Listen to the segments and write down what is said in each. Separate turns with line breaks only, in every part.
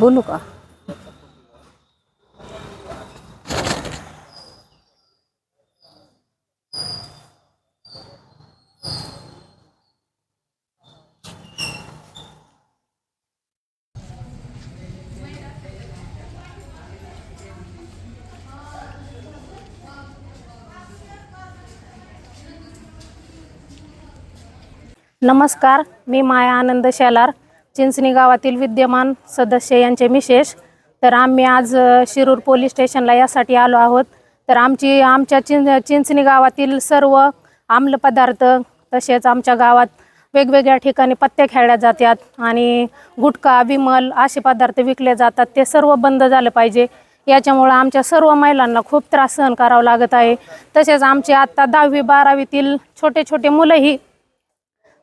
बोलू का? नमस्कार मी माया आनंद शेलार. चिंचणी गावातील विद्यमान सदस्य यांचे मिशेष तर आम्ही आज शिरूर पोलीस स्टेशनला यासाठी आलो आहोत. तर आमची आमच्या चिं चिंचणी गावातील सर्व आम्ल पदार्थ तसेच आमच्या गावात वेगवेगळ्या ठिकाणी पत्त्या खेळल्या जातात आणि गुटखा विमल असे पदार्थ विकले जातात. ते सर्व बंद झालं पाहिजे. याच्यामुळं आमच्या सर्व महिलांना खूप त्रास सहन करावा लागत आहे. तसेच आमचे आत्ता दहावी बारावीतील छोटे छोटे मुलंही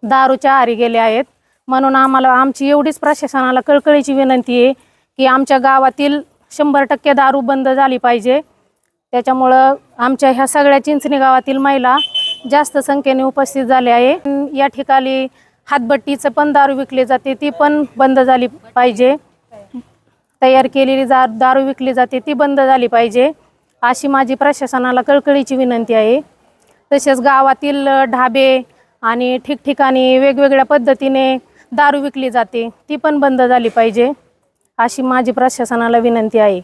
दारूच्या आरी गेले आहेत. म्हणून आम्हाला आमची एवढीच प्रशासनाला कळकळीची विनंती आहे की आमच्या गावातील शंभर टक्के दारू बंद झाली पाहिजे. त्याच्यामुळं आमच्या ह्या सगळ्या चिंचणी गावातील महिला जास्त संख्येने उपस्थित झाल्या आहे. या ठिकाणी हातभट्टीचं पण दारू विकली जाते ती पण बंद झाली पाहिजे. तयार केलेली जा दारू विकली जाते ती बंद झाली पाहिजे. अशी माझी प्रशासनाला कळकळीची विनंती आहे. तसेच गावातील ढाबे आणि ठिकठिकाणी वेगवेगळ्या पद्धतीने दारू विकली जाते ती पण बंद झाली पाहिजे अशी माझी प्रशासनाला विनंती आहे.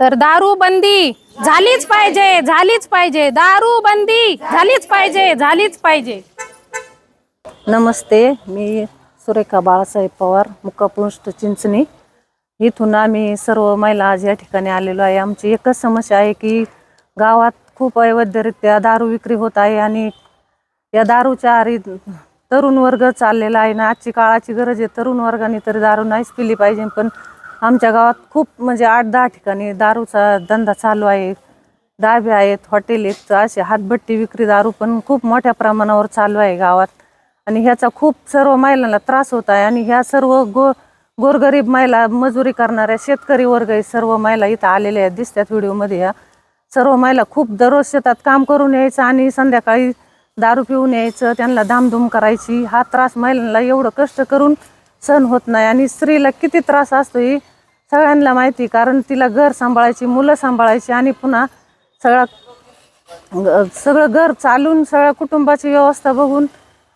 तर दारू बंदी झालीच पाहिजे झालीच पाहिजे दारू बंदी झालीच पाहिजे झालीच पाहिजे.
नमस्ते मी सुरेखा बाळासाहेब पवार मुक्कापुष्ट चिंचणी. इथून आम्ही सर्व महिला आज या ठिकाणी आलेलो आहे. आमची एकच समस्या आहे की गावात खूप अवैधरित्या दारू विक्री होत आहे आणि या दारूच्या आरी तरुण वर्ग चाललेला आहे ना आजची काळाची गरज आहे. तरुण वर्गाने तर दारू नाहीच पिली पाहिजे पण आमच्या गावात खूप म्हणजे आठ दहा ठिकाणी दारूचा धंदा चालू आहे. डाबे आहेत हॉटेल आहेत असे हातभट्टी विक्री दारू पण खूप मोठ्या प्रमाणावर चालू आहे गावात. आणि ह्याचा खूप सर्व महिलांना त्रास होत आहे. आणि ह्या सर्व गो गोरगरीब महिला मजुरी करणाऱ्या शेतकरी वर्ग आहे. सर्व महिला इथं आलेल्या आहेत दिसतात व्हिडिओमध्ये. ह्या सर्व महिला खूप दररोज शेतात काम करून यायचं आणि संध्याकाळी दारू पिऊन यायचं त्यांना धामधूम करायची हा त्रास महिलांना एवढं कष्ट करून सहन होत नाही आणि स्त्रीला किती त्रास असतो ही सगळ्यांना माहिती कारण तिला घर सांभाळायची मुलं सांभाळायची आणि पुन्हा सगळा सगळं घर चालून सगळ्या कुटुंबाची व्यवस्था बघून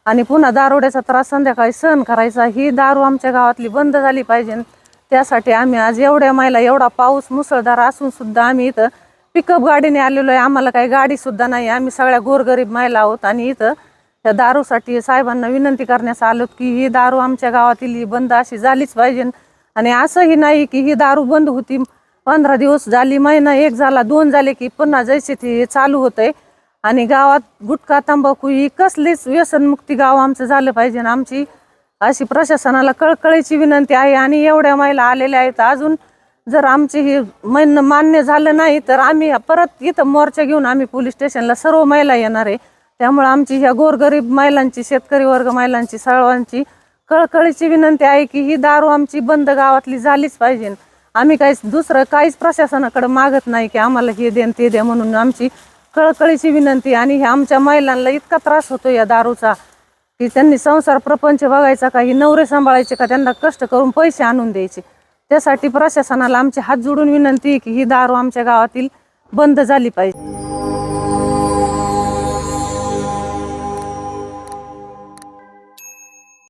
आणि पुन्हा दारोड्याचा त्रास संध्याकाळी सहन करायचा. ही दारू आमच्या गावातली बंद झाली पाहिजे. त्यासाठी आम्ही आज एवढ्या महिला एवढा पाऊस मुसळधार असून सुद्धा आम्ही इथं पिकअप गाडीने आलेलो आहे. आम्हाला काही गाडी सुद्धा नाही. आम्ही सगळ्या गोरगरीब महिला आहोत आणि इथं त्या दारूसाठी साहेबांना विनंती करण्यास आलो की ही दारू आमच्या गावातील ही बंद अशी झालीच पाहिजे. आणि असंही नाही की ही दारू बंद होती. पंधरा दिवस झाली महिना एक झाला दोन झाले की पुन्हा जैसे ते चालू होतंय. आणि गावात गुटखा तंबाखू ही कसलीच व्यसनमुक्ती गाव आमचं झालं पाहिजे. आमची अशी प्रशासनाला कळकळीची विनंती आहे. आणि एवढ्या महिला आलेल्या आहेत. अजून जर आमची ही मन मान्य झालं नाही तर आम्ही परत इथं मोर्चा घेऊन आम्ही पोलीस स्टेशनला सर्व महिला येणार आहे. त्यामुळे आमची ह्या गोरगरीब महिलांची शेतकरी वर्ग महिलांची सर्वांची कळकळीची विनंती आहे की ही दारू आमची बंद गावातली झालीच पाहिजे. आम्ही काहीच दुसरं काहीच प्रशासनाकडे मागत नाही की आम्हाला हे द्या ते द्या म्हणून आमची कळकळीची विनंती आणि ह्या आमच्या महिलांना इतका त्रास होतो या दारूचा की त्यांनी संसार प्रपंच बघायचा का ही नवरे सांभाळायचे का त्यांना कष्ट करून पैसे आणून द्यायचे. त्यासाठी प्रशासनाला आमचे हात जोडून विनंती आहे की ही दारू आमच्या गावातील बंद झाली पाहिजे.